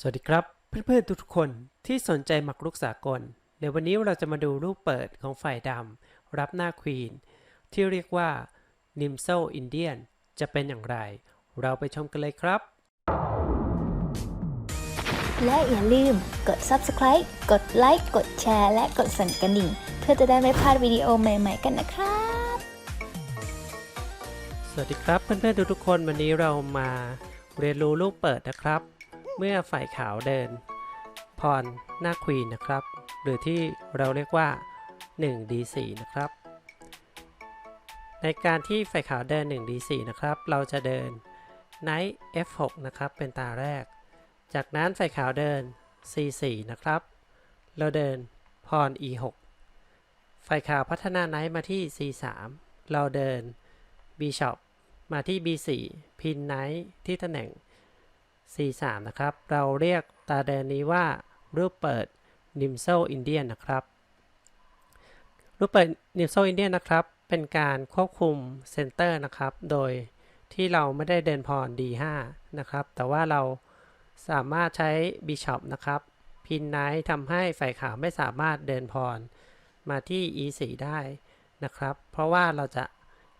สวัสดีครับ เพื่อนๆทุกๆคนที่สนใจหมากรุกสากลในวันนี้เราจะมาดูรูปเปิดของฝ่ายดำรับหน้าควีน ที่เรียกว่านิมโซอินเดียนจะเป็นอย่างไร เราไปชมกันเลยครับ และอย่าลืมกด subscribe กดไลค์กดแชร์และกดสั่นกระดิ่ง เพื่อจะได้ไม่พลาดวิดีโอใหม่ๆกันนะครับ สวัสดีครับเพื่อนๆทุกๆคนวันนี้เรามาเรียนรู้รูปเปิดนะครับ เมื่อฝ่ายขาวเดิน พรหน้าควีนนะครับ หรือที่เราเรียกว่า 1d4 นะครับ ในการที่ฝ่ายขาวเดิน 1d4 นะครับ เราจะเดิน knight f6 นะครับ เป็นตาแรก จากนั้นฝ่ายขาวเดิน c4 นะครับ เราเดินพร e6 ฝ่ายขาวพัฒนาไนท์มาที่ c3 เราเดิน bishop มาที่ b4 พินไนท์ที่ตำแหน่ง c3 นะครับ เราเรียกตาเดินนี้ว่า รูปเปิด n i m s o Indian นนะครับ รูปเปิด n i m s o Indian นนะครับ เป็นการควบคุมเซนเตอร์นะครับ โดยที่เราไม่ได้เดินพร d5 นะครับ แต่ว่าเราสามารถใช้ bishop นะครับ พินไนท์ทำให้ฝ่ายขาวไม่สามารถเดินพร มาที่ e4 ได้นะครับ เพราะว่าเราจะ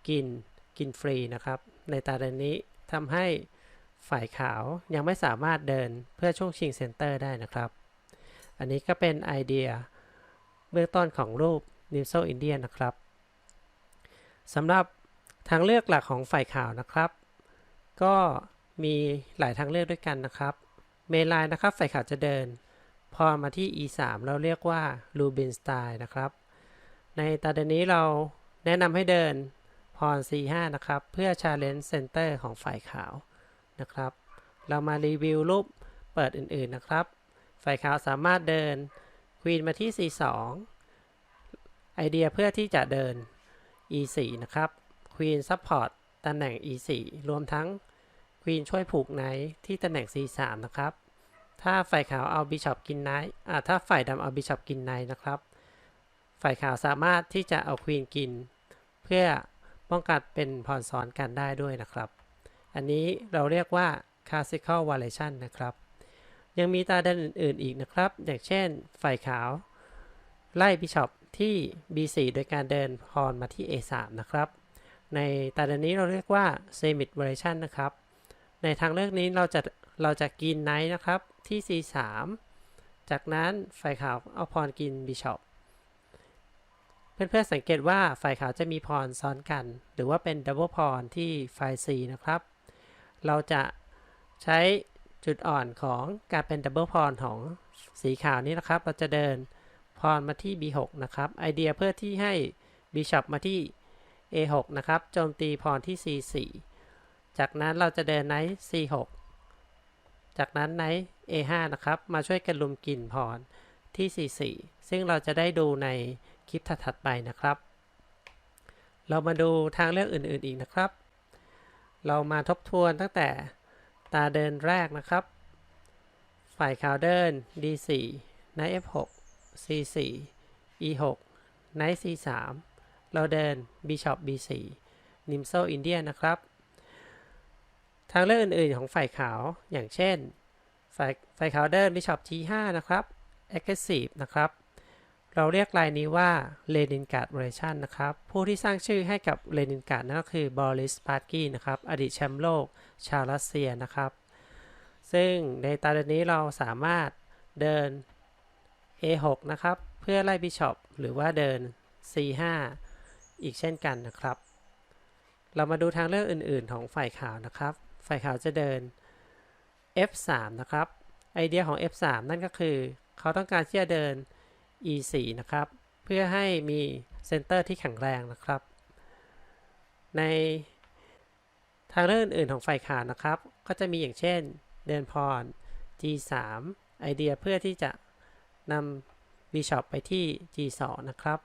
กินกินฟรีนะครับ ในตาเดินนี้ทำให้ ฝ่ายขาวยังไม่สามารถเดินเพื่อช่วงชิงเซนเตอร์ได้นะครับ อันนี้ก็เป็นไอเดียเบื้องต้นของรูป n i m s o Indian นะครับสำหรับทางเลือกหลักของฝ่ายขาวนะครับ ก็มีหลายทางเลือกด้วยกันนะครับ เมนไลน์นะครับฝ่ายขาวจะเดิน พอมาที่ e3 เราเรียกว่า Rubin Style นะครับ ในตาเดนนี้เราแนะนำให้เดินพร c5 นะครับ เพื่อ challenge center ของฝ่ายขาว นะครับ เรามารีวิวรูปเปิดอื่นๆนะครับ ฝ่ายขาวสามารถเดิน Queen มาที่ c2 ไอเดียเพื่อที่จะเดิน e4 นะครับ Queen support ตำแหน่ง e4 รวมทั้ง Queen ช่วยผูกไนท์ที่ตำแหน่ง c3 นะครับ ถ้าฝ่ายขาวเอาบิชอปกินไนท์อ่าถ้าฝ่ายดำเอาบิชอปกินไนท์นะครับ ฝ่ายขาวสามารถที่จะเอาควีนกิน เพื่อป้องกันเป็นพรซ้อนกันได้ด้วยนะครับ อันนี้เราเรียกว่า classical variation นะครับ ยังมีตาเดินอื่น ๆ อีกนะครับ อย่างเช่น ฝ่ายขาว ไล่บิชอปที่ b4 โดยการเดินพรมาที่ a3 นะครับ ในตาเดินนี้เราเรียกว่า semit variation นะครับ ในทางเลือกนี้เราจะเราจะกินไนท์นะครับที่ c3 จากนั้นฝ่ายขาวเอาพรกินบิชอปเพื่อนๆสังเกตว่าฝ่ายขาวจะมีพรซ้อนกัน หรือว่าเป็นดับเบิลพรที่ฝ่าย C นะครับ เราจะใช้จุดอ่อนของการเป็นดับเบิลพรของสีขาวนี้นะครับ เราจะเดินพรมาที่ B6 นะครับ ไอเดียเพื่อที่ให้บิชอปมาที่ A6 นะครับโจมตีพรที่ C4 จากนั้นเราจะเดินไนท์ C6 จากนั้นไนท์ A5 นะครับ มาช่วยกันลุมกินพรที่ C4 ซึ่งเราจะได้ดูในคลิปถัดๆไปนะครับ เรามาดูทางเลือกอื่นๆอีกนะครับ เรามาทบทวนตั้งแต่ตาเดินแรกนะครับ ฝ่ายขาวเดิน D4 ไน F6 C4 E6 ไน C3 เราเดิน Bishop B4 นิมโซอินเดียนะครับ ทางเลือกอื่น ๆ ของฝ่ายขาวอย่างเช่น ฝ่ายฝ่ายขาวเดิน Bishop G5 นะครับ Aggressive นะครับ เราเรียกลายนี้ว่าเลนินการ์ดเวอร์ชันนะครับ ผู้ที่สร้างชื่อให้กับเลนินการ์ดนั่นก็คือบอริสปาร์กี้นะครับ อดีตแชมป์โลกชาวรัสเซียนะครับ ซึ่งในตาเดนนี้เราสามารถเดิน A6 นะครับ เพื่อไล่บิชอปหรือว่าเดิน C5 อีกเช่นกันนะครับ เรามาดูทางเลือกอื่น ๆ ของฝ่ายขาวนะครับ ฝ่ายขาวจะเดิน F3 นะครับ ไอเดียของ F3 นั่นก็คือ เขาต้องการที่จะเดิน E4 นะครับ เพื่อให้มีเซนเตอร์ที่แข็งแรงนะครับ ในทางเลือกอื่นของฝ่ายขานะครับ ก็จะมีอย่างเช่นเดินพร G3 ไอเดียเพื่อที่จะนำ Bishop ไปที่ G2 นะครับ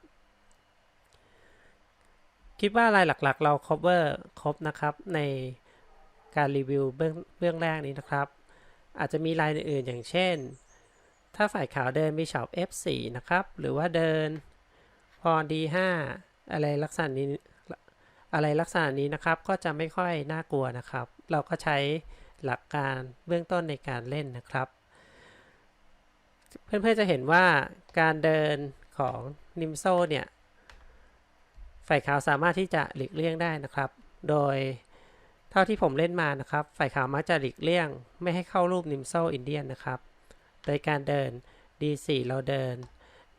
คิดว่าลายหลักๆ เรา cover ครบนะครับในการรีวิวเบื้องเบื้องแรกนี้นะครับ อาจจะมีลายอื่นๆอย่างเช่น ถ้าฝ่ายขาวเดิน Bishop F4 นะครับ หรือว่าเดินพร D5 อะไรลักษณะนี้อะไรลักษณะนี้นะครับก็จะไม่ค่อยน่ากลัวนะครับ เราก็ใช้หลักการเบื้องต้นในการเล่นนะครับ เพื่อนๆจะเห็นว่าการเดินของนิมโซเนี่ยฝ่ายขาวสามารถที่จะหลีกเลี่ยงได้นะครับ โดยเท่าที่ผมเล่นมานะครับ ฝ่ายขาวมักจะหลีกเลี่ยง ไม่ให้เข้ารูปนิมโซอินเดียนนะครับ โดยการเดิน D4 เราเดิน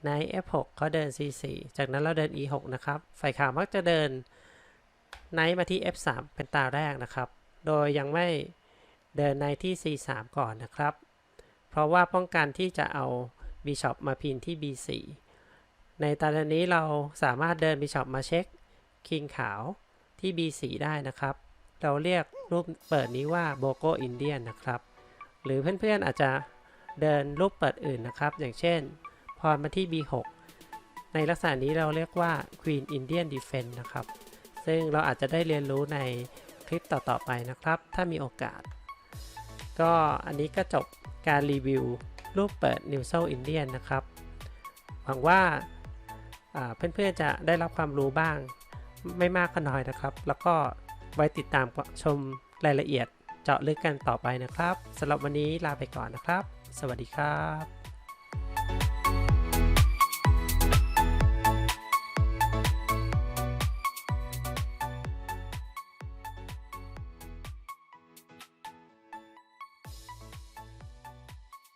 ใน F6 เขาเดิน C4 จากนั้นเราเดิน E6 นะครับ ฝ่ายขาวมักจะเดินไนท์มาที่ F3 เป็นตาแรกนะครับ โดยยังไม่เดินในที่ C3 ก่อนนะครับ เพราะว่าป้องกันที่จะเอา Bishop มาพินที่ B4 ในตอนนี้เราสามารถเดิน Bishop มาเช็ค King ขาวที่ B4 ได้นะครับ เราเรียกรูปเปิดนี้ว่าโบโกอินเดียนนะครับ หรือเพื่อนๆอาจจะ เดินรูปเปิดอื่นนะครับ อย่างเช่น พรมาที่ B6 ในลักษณะนี้เราเรียกว่า Queen Indian Defense นะครับ ซึ่งเราอาจจะได้เรียนรู้ในคลิปต่อๆไปนะครับ ถ้ามีโอกาส ก็อันนี้ก็จบการรีวิวรูปเปิด New s o l Indian นะครับ หวังว่าอ่าเพื่อนๆจะได้รับความรู้บ้างไม่มากก็น้อยนะครับ แล้วก็ไว้ติดตามชมรายละเอียดเจาะลึกกันต่อไปนะครับสำหรับวันนี้ลาไปก่อนนะครับ สวัสดีครับ